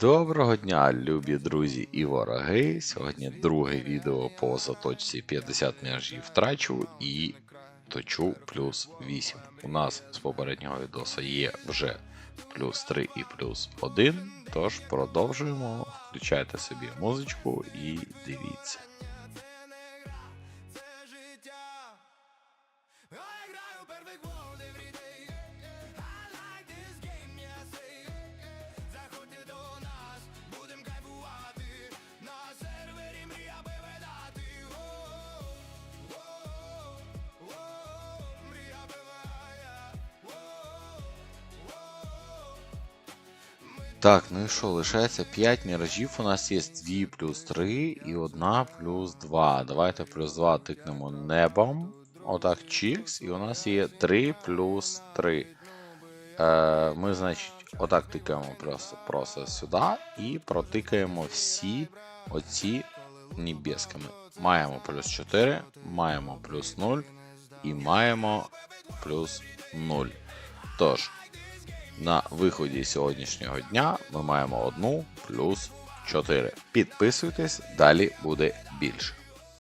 Доброго дня, любі друзі і вороги. Сьогодні друге відео по заточці 50 міражів втрачу і точу плюс 8. У нас з попереднього відоса є вже плюс 3 і плюс 1. Тож продовжуємо. Включайте собі музичку і дивіться. Так, ну і що, лишається 5 міражів. У нас є 2 плюс 3 і 1 плюс 2. Давайте плюс 2 тикнемо небом. Отак, чікс. І у нас є 3 плюс 3. Е, ми, значить, отак тикаємо просто, просто сюди і протикаємо всі оці небесками. Маємо плюс 4, маємо плюс 0 і маємо плюс 0. Тож, на виході сьогоднішнього дня ми маємо 1 плюс 4. Підписуйтесь, далі буде більше.